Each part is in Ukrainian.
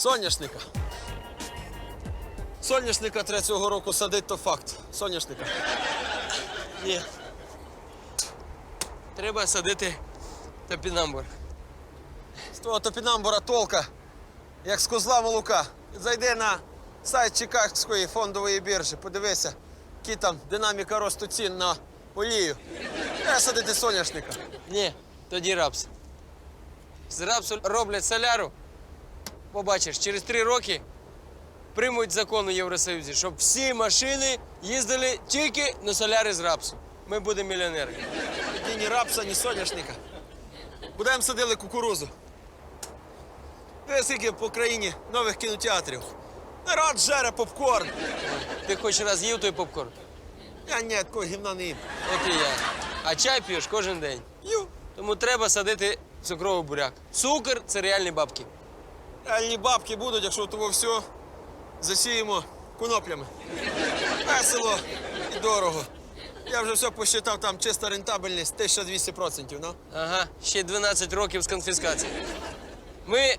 Соняшника. Соняшника треба цього року садити, то факт. Соняшника. Ні. Треба садити топінамбур. З того топінамбура толка, як з козла молока. Зайди на сайт Чикагської фондової біржі, подивися, які там динаміка росту цін на олію. Треба садити соняшника. Ні, тоді рапс. З рапсу роблять соляру. Побачиш, через три роки приймуть закон у Євросоюзі, щоб всі машини їздили тільки на соляри з рапсу. Ми будемо мільйонери. Тоді ні рапса, ні соняшника. Будемо садили кукурузу. Ви скільки по країні нових кінотеатрів. Народ жере попкорн. Ти хоч раз їв той попкорн? Я ні, такого гімна не їм. От і я. А чай п'єш кожен день. Ю. Тому треба садити цукровий буряк. Цукор це реальні бабки. Реальні бабки будуть, якщо того все засіємо коноплями. Весело і дорого. Я вже все посчитав, там чиста рентабельність 1200%, ну? Ага, ще 12 років з конфіскації. Ми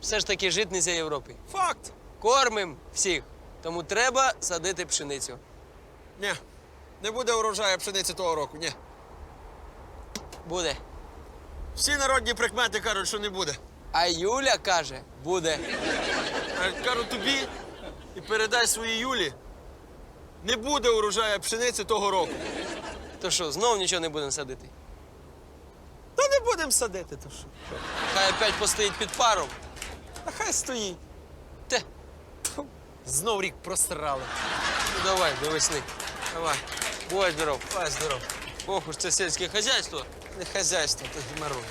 все ж таки житниця Європи. Факт. Кормим всіх. Тому треба садити пшеницю. Ні, не буде урожаю пшениці того року, ні. Буде. Всі народні прикмети кажуть, що не буде. А Юля каже, буде. Кажу тобі і передай своїй Юлі, не буде урожаю пшениці того року. То що, знов нічого не будемо садити? Та не будемо садити, то що. Хай опять постоїть під паром. А хай стоїть. Те, Знов рік просрали. ну давай, до весни. Давай, Бувай здоров. давай здоров. Ох уж це сільське хазяйство. Не хазяйство, то геморрой.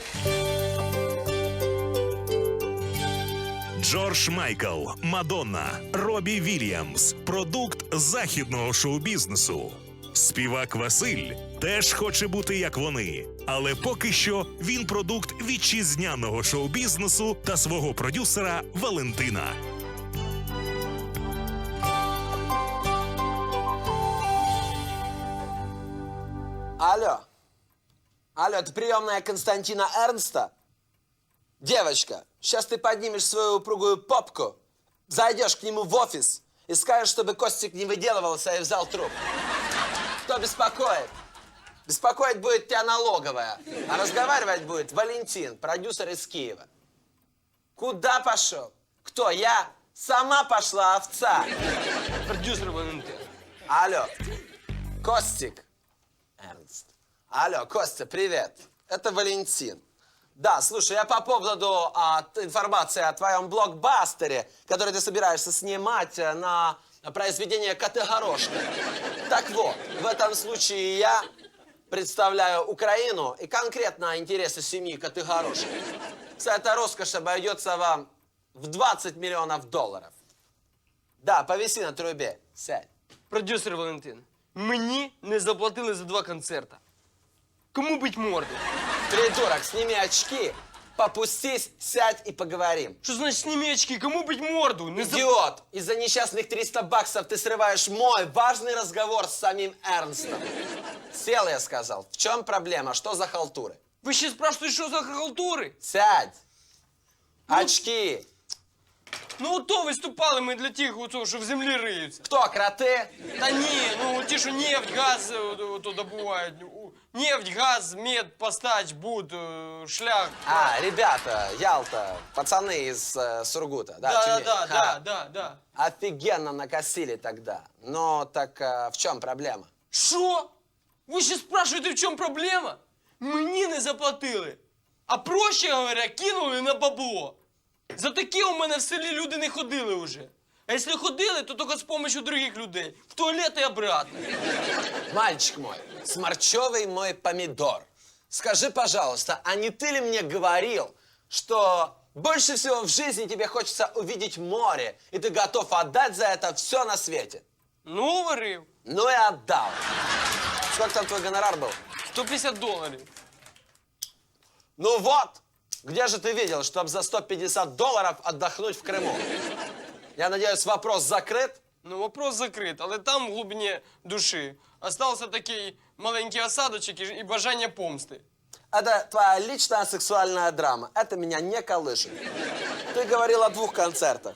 Джордж Майкл, Мадонна, Робі Вільямс продукт західного шоу-бізнесу. Співак Василь теж хоче бути як вони, але поки що він продукт вітчизняного шоу-бізнесу та свого продюсера Валентина. Алло. Алло, это приемная Константина Эрнста? Девочка, сейчас ты поднимешь свою упругую попку, зайдешь к нему в офис и скажешь, чтобы Костик не выделывался и взял труп. Кто беспокоит? Беспокоить будет тебя налоговая, а разговаривать будет Валентин, продюсер из Киева. Куда пошел? Кто, я? Сама пошла овца. Продюсер Валентин. Алло, Костик. Эрнст. Алло, Костя, привет. Это Валентин. Да, слушай, я по поводу а, информации о твоем блокбастере, который ты собираешься снимать э, на произведение Коты-горошка. Так вот, в этом случае я представляю Украину и конкретно интересы семьи Коты-горошка. Вся эта роскошь обойдется вам в 20 миллионов долларов. Да, повиси на трубе. Сядь. Продюсер Валентин. Мені не заплатили за два концерта. Кому бить морду? Придурок, сними очки, попустись, сядь и поговорим. Що значить сніми очки? Кому бить морду? Не за... Идиот, из-за несчастных 300 баксов ты срываешь мой важный разговор с самим Эрнстом. Сел, я сказал. В чем проблема? Что за халтуры? Ви ще спрашуєте, що за халтури? Сядь. Очки. Ну ото виступали ми для тих, оцього, що в землі риються. Кто, кроты? Та ні, ну ті, що нефть, газ е, ото- ото добувають. У- Нефть, газ, мед, постач, буд, е, шлях. А, ребята, Ялта, пацаны из э, Сургута. Да, Да, да, Тюмень. да, Ха. да, да, да. Офигенно накосили тогда. Но так э, в чем проблема? Що? Ви ще спрашуєте, в чому проблема? Мені не заплатили. А проще говоря, кинули на бабло. За таке у мене в селі люди не ходили вже. А якщо ходили, то тільки з допомогою других людей. В туалет і обратно. Мальчик мой, сморчевый мой помидор, скажи, пожалуйста, а не ты ли мне говорил, что больше всего в жизни тебе хочется увидеть море, и ты готов отдать за это все на свете? Ну, говорив. Ну и отдал. Сколько там твой гонорар был? 150 доларів. Ну вот, где же ты видел, чтобы за 150 долларов отдохнуть в Крыму? Я надеюсь, вопрос закрыт? Ну, вопрос закрит, але там в глибині душі остався такий маленький осадочок і, і бажання помсти. Это твоя личная сексуальная драма. Это меня не колышет. Ты говорил о двух концертах.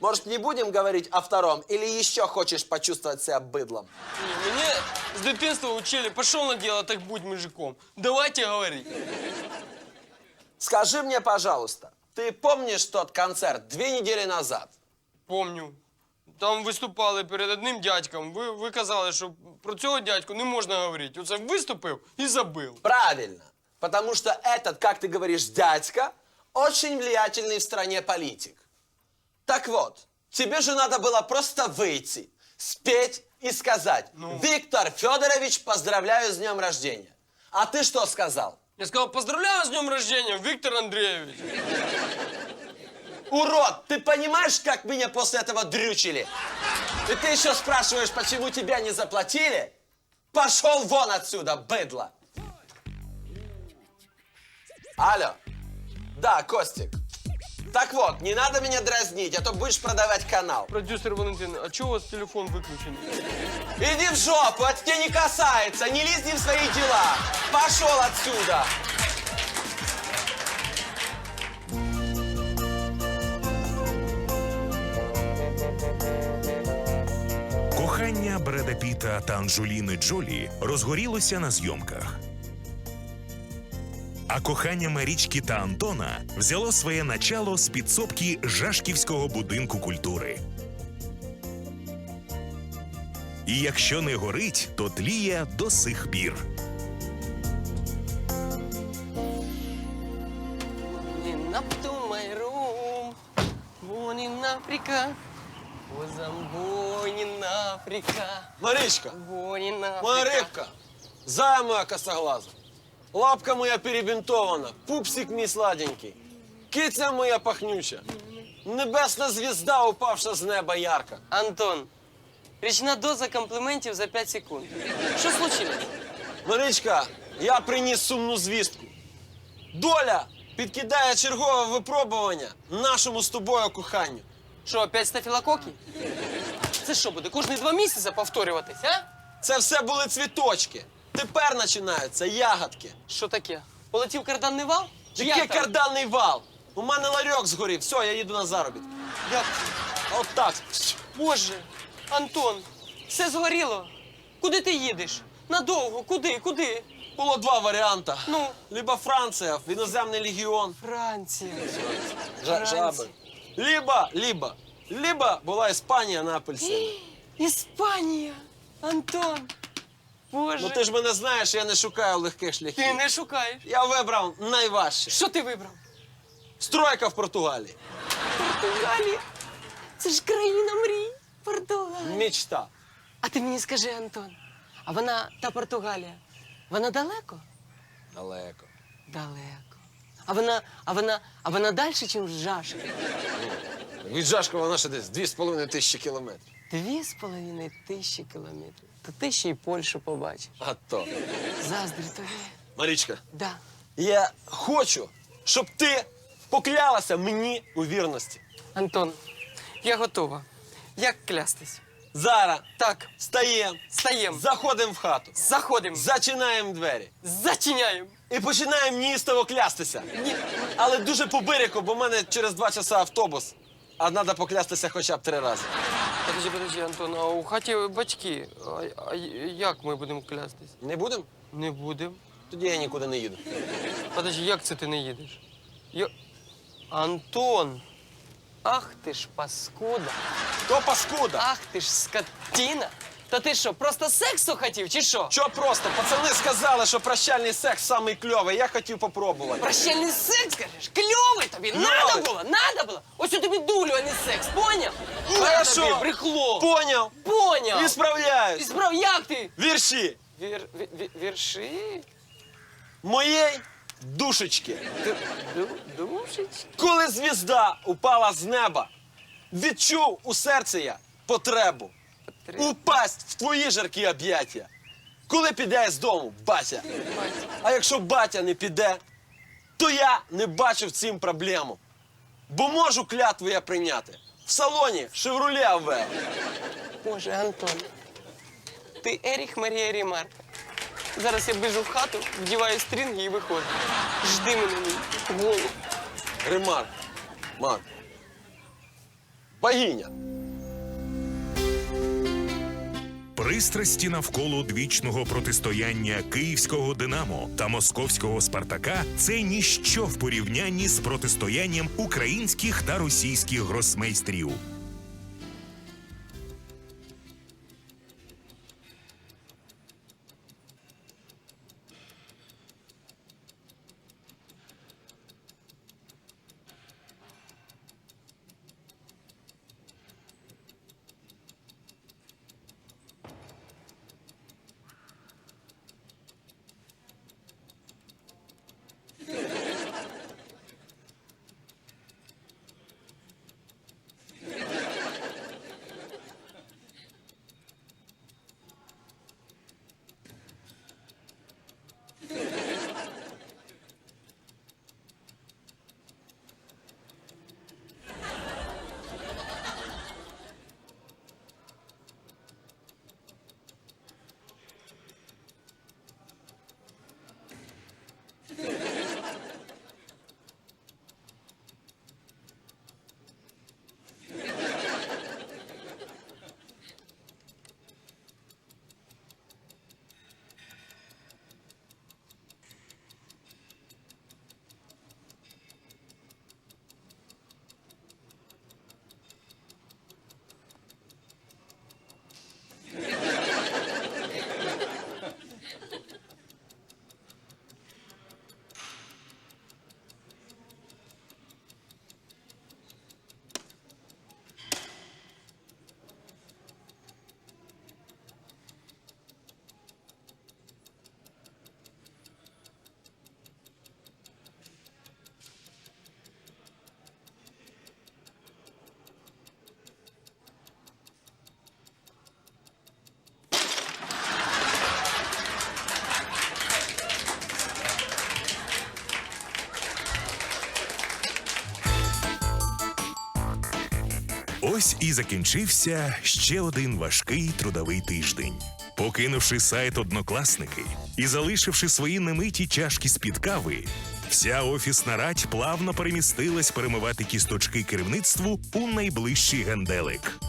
Может, не будем говорить о втором? Или еще хочешь почувствовать себя быдлом? Ні, Мене з дитинства учили, пішов на діло, так будь мужиком. Давайте говорить. Скажи мне, пожалуйста, ты помнишь тот концерт две недели назад? Помню. Там виступали перед одним дядьком. Ви, ви казали, що про цього дядьку не можна говорити. Оце виступив і забив. Правильно. Потому что этот, как ты говоришь, дядька, очень влиятельный в стране политик. Так вот, тебе же надо было просто выйти, спеть и сказать, Виктор Федорович, поздравляю с днем рождения. А ты что сказал? Я сказав, поздравляю з днем рождения, Віктор Андрійович. Урод, ты понимаешь, как меня после этого дрючили? И ты еще спрашиваешь, почему тебя не заплатили? Пошел вон отсюда, быдло! Алло. Да, Костик. Так вот, не надо меня дразнить, а то будешь продавать канал. Продюсер Валентин, а чого у вас телефон виключений? Иди в жопу, это тебя не касается, не лезь не в свои дела. Пошел отсюда. Кохання Бреда Піта та Анджеліни Джолі розгорілося на зйомках. А кохання Марічки та Антона взяло своє начало з підсобки Жашківського будинку культури. І якщо не горить, то тліє до сих пір. Morning up to my room, morning Africa, Маричка, born моя зая моя косоглаза, лапка моя перебинтована, пупсик мій сладенький, киця моя пахнюча, небесна звізда, упавша з неба ярка. Антон, річна доза компліментів за 5 секунд. Що случилось? Маричка, я приніс сумну звістку. Доля підкидає чергове випробування нашому з тобою коханню. Що, опять стафілококи? Це що буде, кожні два місяці повторюватись, а? Це все були цвіточки. Тепер починаються ягодки. Що таке? Полетів карданний вал? Чи Який там? карданний вал? У мене ларьок згорів. Все, я їду на заробіток. Як? От так. Боже, Антон, все згоріло. Куди ти їдеш? Надовго, куди, куди? Було два варіанти. Ну? Либо Франція, в іноземний легіон. Франція. Жа- Франція. жаби. Либо, либо, либо була Іспанія на апельсині. Іспанія! Антон! Боже! Ну ти ж мене знаєш, я не шукаю легких шляхів. Ти не шукаєш. Я вибрав найважче. Що ти вибрав? Стройка в Португалії. Португалія. Це ж країна мрій. Португалія. Мечта. А ти мені скажи, Антон, а вона, та Португалія, вона далеко? Далеко. Далеко. А вона, а вона, а вона далі, ніж Жашка? Від Жашкова наша десь 2,5 тисячі кілометрів. Дві з половиною тисячі кілометрів. То ти ще й Польщу побачиш. А то. Заздрю тобі. Марічка, Да. я хочу, щоб ти поклялася мені у вірності. Антон, я готова. Як клястись? Зараз Так, стаємо, стаємо, заходимо в хату, заходимо, зачинаємо двері зачиняємо. і починаємо неїстово клястися. Ні. Але дуже по берегу, бо в мене через два часа автобус. А треба поклястися хоча б три рази. Подожди, подожди, Антон, а у хаті батьки. А, а як ми будемо клястись? Не будемо? Не будемо. Тоді я нікуди не їду. Подожди, як це ти не їдеш? Я... Антон! Ах ти ж паскуда! Хто паскуда. Ах ти ж скотина! Та ти що, просто сексу хотів, чи що? Що просто? Пацани сказали, що прощальний секс самий кльовий. Я хотів попробувати. Прощальний секс, кажеш? Кльовий тобі! Надо було, надо було! Ось у тобі дулю, а не секс, поняв? На Хорошо. тобі, брехло! Поняв. Поняв! І справляюсь. І справ, як ти? Вірші Вір, ві- ві- вірші? моєї душечки. Ду, душечки? Коли звізда упала з неба, відчув у серці я Потребу. Упасть в твої жаркі об'яття. Коли піде з дому, батя. А якщо батя не піде, то я не бачу в цім проблему. Бо можу клятву я прийняти в салоні Шевроле Авео. Боже, Антон, ти Еріх Марія Рімарка. Зараз я біжу в хату, вдіваю стрінги і виходжу. Жди мене мій голову. Ремарк. Марк. Богиня. Пристрасті навколо двічного протистояння київського Динамо та московського Спартака це ніщо в порівнянні з протистоянням українських та російських гросмейстрів. Ось і закінчився ще один важкий трудовий тиждень. Покинувши сайт однокласники і залишивши свої немиті чашки з-під кави, вся офісна радь плавно перемістилась перемивати кісточки керівництву у найближчий генделик.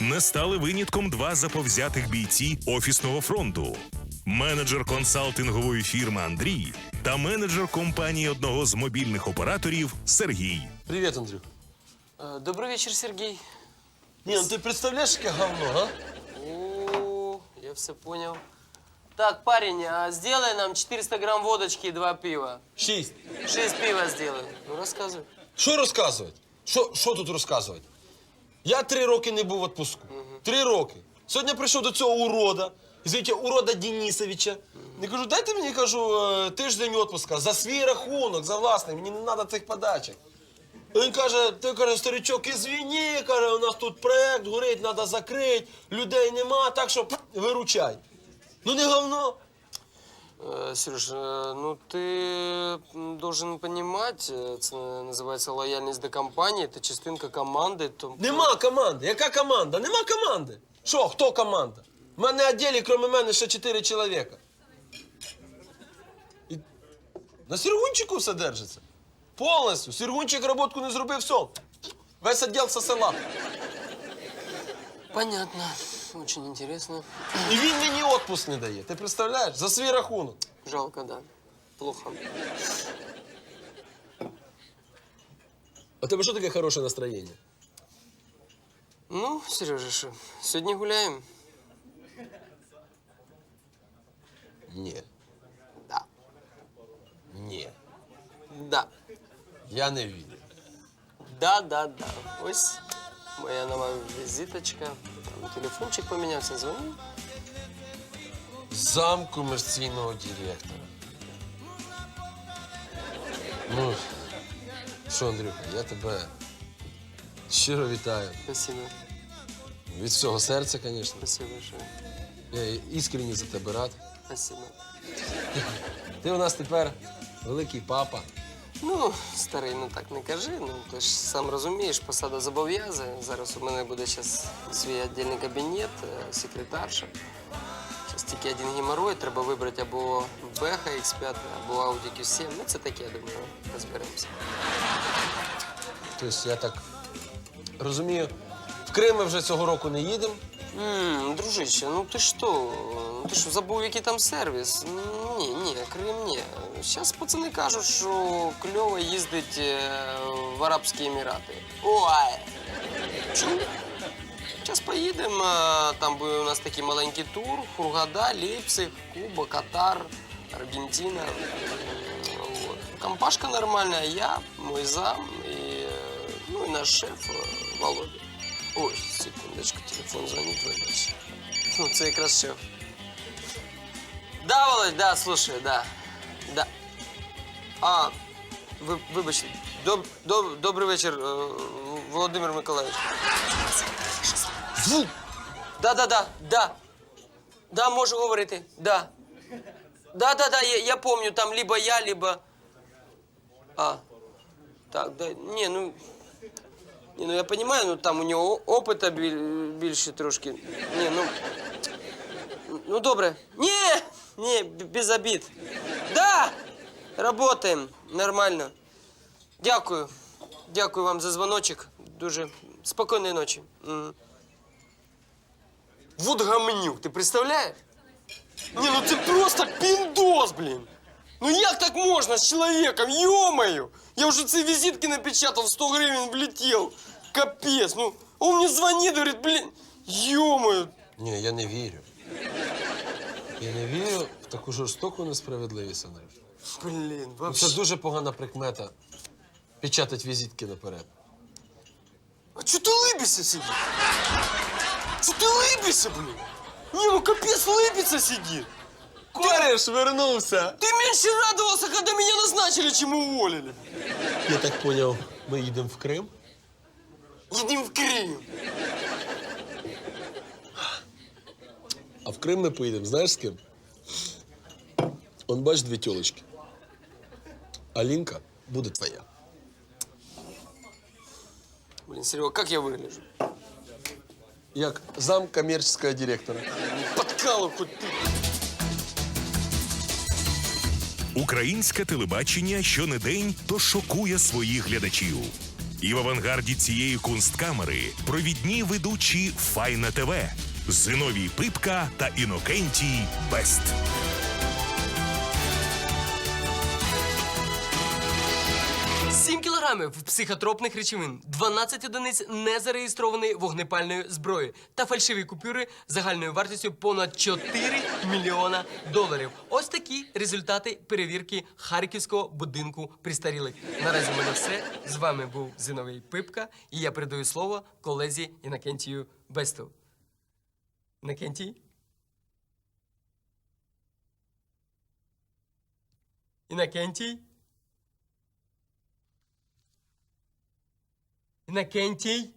Не стали винятком два заповзятих бійці офісного фронту: менеджер консалтингової фірми Андрій та менеджер компанії одного з мобільних операторів Сергій. Привет, Андрюх. Е, Добрий вечір, Сергій. Не, ну ти представляєш, яке говно, а? О, я все понял. Так, парень, а сделай нам 400 грамм водочки и два пива. Шість. Шесть пива сделай. Ну, рассказывай. Що розказувати? Що, що тут розказувати? Я три роки не був в відпуску. Три роки. Сьогодні прийшов до цього урода, звідти урода Денисовича. Не кажу, дайте мені кажу, е, тиждень відпуска за свій рахунок, за власний, мені не треба цих подачок. Він каже, ти каже, старичок, ізвіні, каже, у нас тут проект горить, треба закрити, людей нема, так що пф, виручай. Ну не говно. Э, Сереж, э, ну ты м, должен понимать, э, це називається лояльність до компанії, це частинка команди. То... Нема команди. Яка команда? Нема команди. Що, хто команда? У мене в відділі, крім мене, ще чотири чоловіка. І... На Сергунчику все держиться. Повністю. Сергунчик роботку не зробив, все. Весь відділ со села. Понятно, очень интересно. І він мені відпуск не дає. Ти представляєш? За свій рахунок. Жалко, да. Плохо. А тебе що таке хороше настроєння? Ну, Сережа, що, сьогодні гуляємо? Ні. Да. Ні. Да. Я не вірю. Да, да, да. Ось моя нова візиточка. Там телефончик помінявся, дзвонив. Зам комерційного директора. Ну, що, Андрюха, я тебе щиро вітаю. Спасибо. Від всього серця, звісно. Спасибо большое. Я іскренні за тебе рад. Спасибо. Ти у нас тепер великий папа. Ну, старий, ну так не кажи. Ну ти ж сам розумієш, посада зобов'язує. Зараз у мене буде зараз свій віддільний кабінет, е, секретарша. Зараз тільки один геморрой, треба вибрати або Беха X5, або Audi Q7. Ну, це таке, я думаю, розберемося. Тобто я так розумію, в Крим ми вже цього року не їдемо. М, дружище, ну ти що? Ну ти що, забув, який там сервіс? Ні, ні, Крим ні. Зараз пацани кажуть, що кльово їздить е, в Арабські Емірати. Ой! Зараз поїдемо, е, там буде у нас такий маленький тур. Хургада, Лейпциг, Куба, Катар, Аргентина. М, Вот. Компашка нормальная, я, мой зам и, э, ну, и наш шеф Володя. Ой, секундочку, телефон звонит, вибач. Ну, це якраз шеф. Да, Володь, да, слушай, да. Да. А, ви, вибачте, доб, доб, добрий вечір, е, Володимир Миколаївич. Звук! Да, да, да, да. Да, можу говорити, да. Да, да, да, я, я помню, там либо я, либо... А, так, да, не, ну... Не, ну я понимаю, ну там у нього опита біль, більше трошки. Ні, ну. Ну добре. Ні, ні, без обід. Да! Работаем. Нормально. Дякую. Дякую вам за дзвоночок. Дуже спокійної ночі. Мгм. Вот гамнюк, ти представляєш? Ні, ну це просто піндос, блін. Ну як так можна з чоловіком, ё-моё! Я вже ці візитки напечатав, 100 гривень влетів. Капець, ну, он мені дзвонить, говорить, блін, ё-моё. Ні, я не вірю. Я не вірю в таку жорстоку несправедливість, Андрій. Блін, Ну, Це вообще. дуже погана прикмета. Печатать візитки наперед. А чо ти либишся сидиш? Чо ти либишся, блін? Ні, ну капець либиться сидить. Кореш вернувся! Ты меньше радовался, когда меня назначили, чем уволили. Я так поняв, ми їдемо в Крим. Едем в Крым. А в Крим ми поїдемо, знаєш з ким? Он бач дві тілочки. Алінка буде твоя. Блин, Серега, как я выгляжу? Як зам комерційного директора. Подкалывай хоть ты. Українське телебачення щонедень то шокує своїх глядачів. І в авангарді цієї кунсткамери провідні ведучі Файна ТВ Зиновій Пипка та Інокентій Бест. Сім кілограмів психотропних речовин, 12 одиниць незареєстрованої вогнепальної зброї та фальшиві купюри загальною вартістю понад 4 мільйона доларів. Ось такі результати перевірки харківського будинку пристарілих. Наразі в мене все. З вами був Зиновий Пипка, і я передаю слово колезі Інакентію Бесту. Інакентій? Інакентій? Інакентій?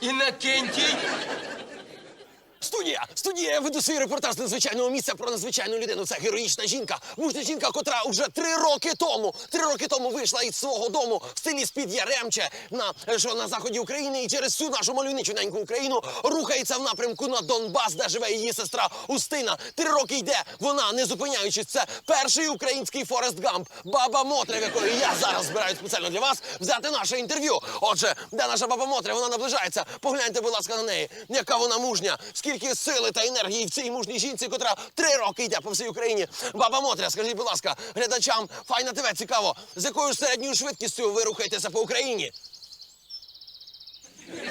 Інакентій? Студія! Студія! Веду свій репортаж з надзвичайного місця про надзвичайну людину. Це героїчна жінка. Мужня жінка, котра вже три роки тому, три роки тому вийшла із свого дому в селі з-під Яремче на що на заході України і через всю нашу мальовничу неньку Україну рухається в напрямку на Донбас, де живе її сестра Устина. Три роки йде. Вона не зупиняючись. Це перший український Форест Гамп. Баба Мотря, в якої я зараз збираю спеціально для вас взяти наше інтерв'ю. Отже, де наша баба Мотря? Вона наближається. Погляньте, будь ласка, на неї. Яка вона мужня, скільки сили та енергії в цій мужній жінці, котра три роки йде по всій Україні. Баба Мотря, скажіть, будь ласка, глядачам Файна ТВ цікаво, з якою середньою швидкістю ви рухаєтеся по Україні?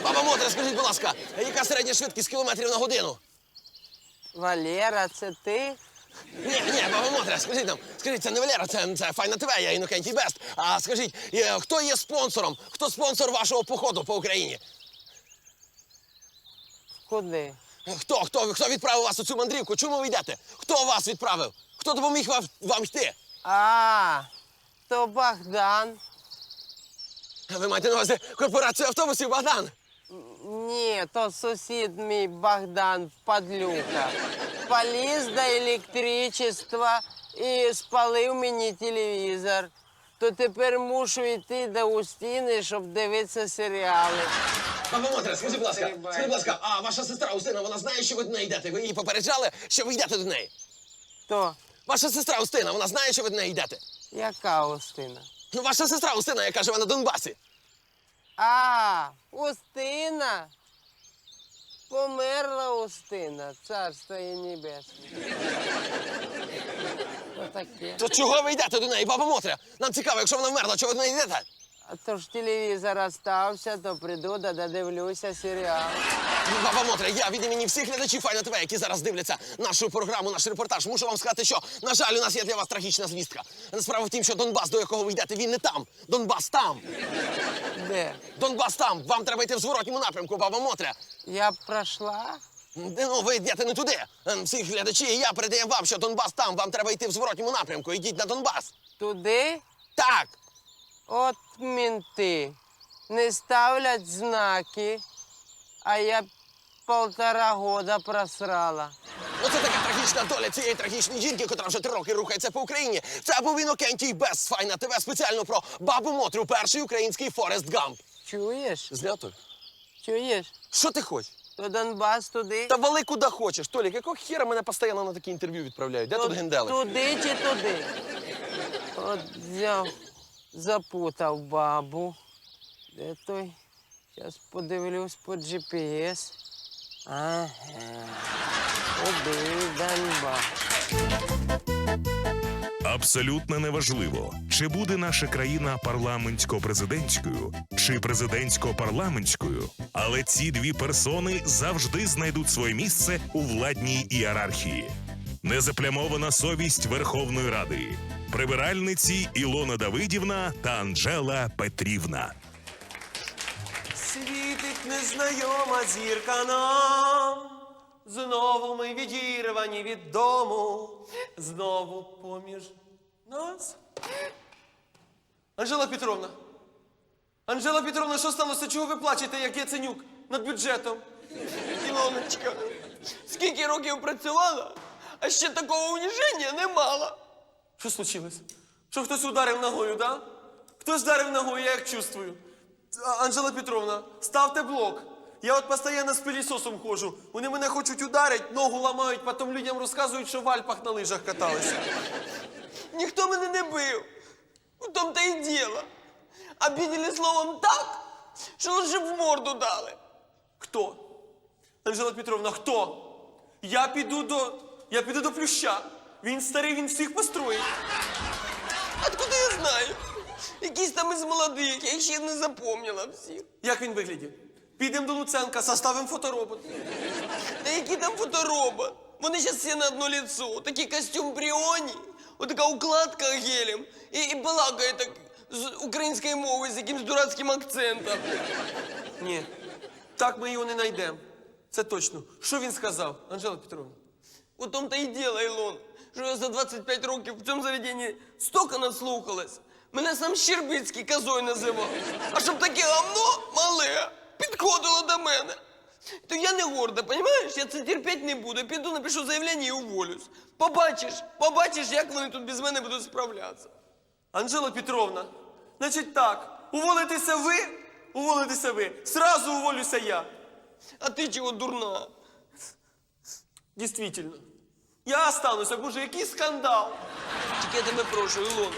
Баба Мотря, скажіть, будь ласка, яка середня швидкість кілометрів на годину? Валера, це ти? Ні, ні, баба Мотря, скажіть нам, скажіть, це не Валера, це, це Файна ТВ, я Інокентій Бест. А скажіть, е, хто є спонсором? Хто спонсор вашого походу по Україні? Куди? Хто, хто, хто відправив вас у цю мандрівку? Чому ви йдете? Хто вас відправив? Хто допоміг вам, вам йти? А, то Богдан. Ви маєте на увазі корпорацію автобусів Богдан? Ні, то сусід мій Богдан Падлюка. Поліз до електричества і спалив мені телевізор. То тепер мушу йти до Устіни, щоб дивитися серіали. Папа Мотре, скажи, будь ласка, скажи, будь ласка, а ваша сестра Устина, вона знає, що ви до неї йдете? Ви її попереджали, що ви йдете до неї? Хто? Ваша сестра Устина, вона знає, що ви до неї йдете? Яка Устина? Ну, ваша сестра Устина, яка живе на Донбасі. А, Устина. Померла Устина, царство їй небесне. Що таке? То чого ви йдете до неї, папа Мотре? Нам цікаво, якщо вона вмерла, чого ви до неї йдете? А то ж телевізор остався, то прийду да додивлюся серіал. Ну, Папа Мотре, я від імені всіх глядачів Файна ТВ, які зараз дивляться нашу програму, наш репортаж, мушу вам сказати, що, на жаль, у нас є для вас трагічна звістка. Справа в тім, що Донбас, до якого ви йдете, він не там. Донбас там. Де? Донбас там. Вам треба йти в зворотньому напрямку, папа Мотре. Я б пройшла? Ну, ви йдете не туди. Ем, Всі глядачі, я передаємо вам, що Донбас там. Вам треба йти в зворотньому напрямку. Йдіть на Донбас. Туди? Так. От мінти. Не ставлять знаки, а я полтора года просрала. Оце така трагічна доля цієї трагічної жінки, котра вже три роки рухається по Україні. Це був Інокентій без Файна ТВ спеціально про бабу Мотрю, перший український Форест Гамп. Чуєш? Злято. Чуєш? Що ти хочеш? То Донбас туди? Та вали куди хочеш. Толік, якого хіра мене постійно на такі інтерв'ю відправляють? Де тут генделик? Туди чи туди? От взяв, запутав бабу. Де той? Зараз подивлюсь по GPS. Ага. Донбас. Абсолютно неважливо, чи буде наша країна парламентсько-президентською чи президентсько-парламентською, але ці дві персони завжди знайдуть своє місце у владній ієрархії. Незаплямована совість Верховної Ради, прибиральниці Ілона Давидівна та Анжела Петрівна. Світить незнайома зірка нам. Знову ми відірвані від дому. Знову поміж нас. Анжела Петровна. Анжела Петровна, що сталося? Чого ви плачете, як Яценюк над бюджетом? Ілоночка, скільки років працювала, а ще такого уніження не мала. Що случилось? Що хтось ударив ногою, да? Хтось вдарив ногою, я як чувствую. Анжела Петровна, ставте блок. Я от постійно з пилісосом ходжу. Вони мене хочуть ударити, ногу ламають, потім людям розказують, що в Альпах на лижах каталися. Ніхто мене не бив. У том-то і діло. Обідали словом так, що лише в морду дали. Хто? Анжела Петровна, хто? Я піду до. Я піду до плюща. Він старий, він всіх построїть. Откуда я знаю? Якийсь там із молодих, я їх ще не запомнила всіх. Як він виглядів? Підемо до Луценка, составимо фоторобот. Та які там фоторобот? Вони зараз всі на одно лицо. Такий костюм Бріоні, отака укладка гелем і, і балакає так з української мови з якимсь дурацьким акцентом. Ні. Так ми його не знайдемо. Це точно. Що він сказав, Анжела Петровна? У том-то і діло, Ілон, що я за 25 років в цьому заведенні стільки наслухалась. Мене сам Щербицький козою називав. А щоб таке гавно мале підходило до мене. То я не горда, понімаєш? Я це терпіти не буду. Піду, напишу заявлення і уволюсь. Побачиш, побачиш, як вони тут без мене будуть справлятися. Анжела Петровна, значить так, уволитеся ви, уволитеся ви. Сразу уволюся я. А ти чого дурна? Дійсно. Я остануся, боже, який скандал. Тільки я тебе прошу, Ілона,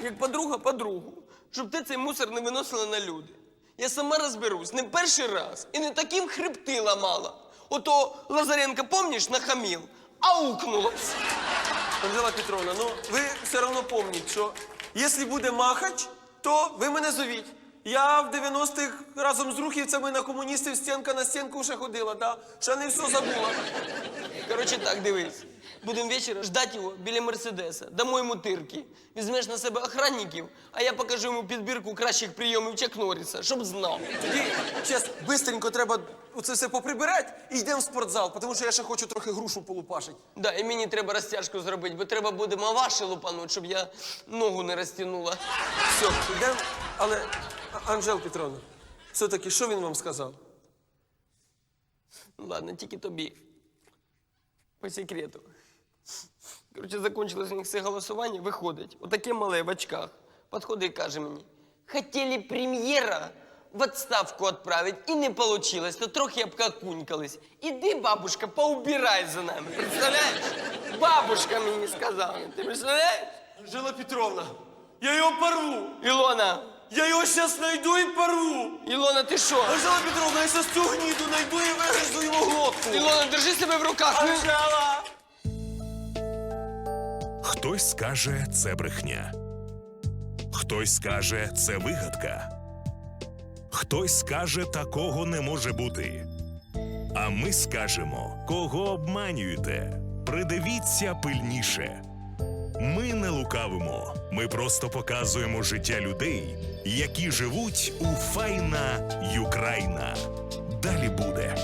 як подруга подругу, щоб ти цей мусор не виносила на люди. Я сама розберусь не перший раз і не таким хребти ламала. Ото Лазаренко, помніш, нахамів, аукнулась. Анжела Петровна, ну ви все одно пам'ятаєте, що якщо буде махач, то ви мене зовіть. Я в 90-х разом з рухівцями на комуністів стінка на стінку вже ходила, да? Ще не все забула. Коротше так, дивись. Будемо вечора ждати його біля Мерседеса. Дамо йому тирки. Візьмеш на себе охранників, а я покажу йому підбірку кращих прийомів Чак Норріса, щоб знав. Тоді зараз бистренько треба оце все поприбирати і йдемо в спортзал, тому що я ще хочу трохи грушу полупашити. Да, і мені треба розтяжку зробити, бо треба буде маваші лупануть, щоб я ногу не розтягнула. Все, йдемо. Але, А- Анжела Петровна, все-таки, що він вам сказав? Ну ладно, тільки тобі. По секрету. Коротше, закончилось у них все голосування, виходить. Отаке мале в очках. Підходить і каже мені: хотіли прем'єра, в отставку відправить і не вийшло, то трохи обкакунькались. Іди, бабушка, поубирай за нами. Представляєш? Бабушка мені сказала. Ти представляєш? Анжела Петровна, я його порву. Ілона, Я його зараз знайду і порву. Ілона, ти що? Анжела Петровна, я зараз цю гніду знайду і вигризу його глотку. Ілона, держи себе в руках. ну. Анжела! Хтось скаже, це брехня. Хтось скаже, це вигадка. Хтось скаже, такого не може бути. А ми скажемо, кого обманюєте. Придивіться пильніше. Ми не лукавимо. Ми просто показуємо життя людей, які живуть у файна Юкраїна. Далі буде.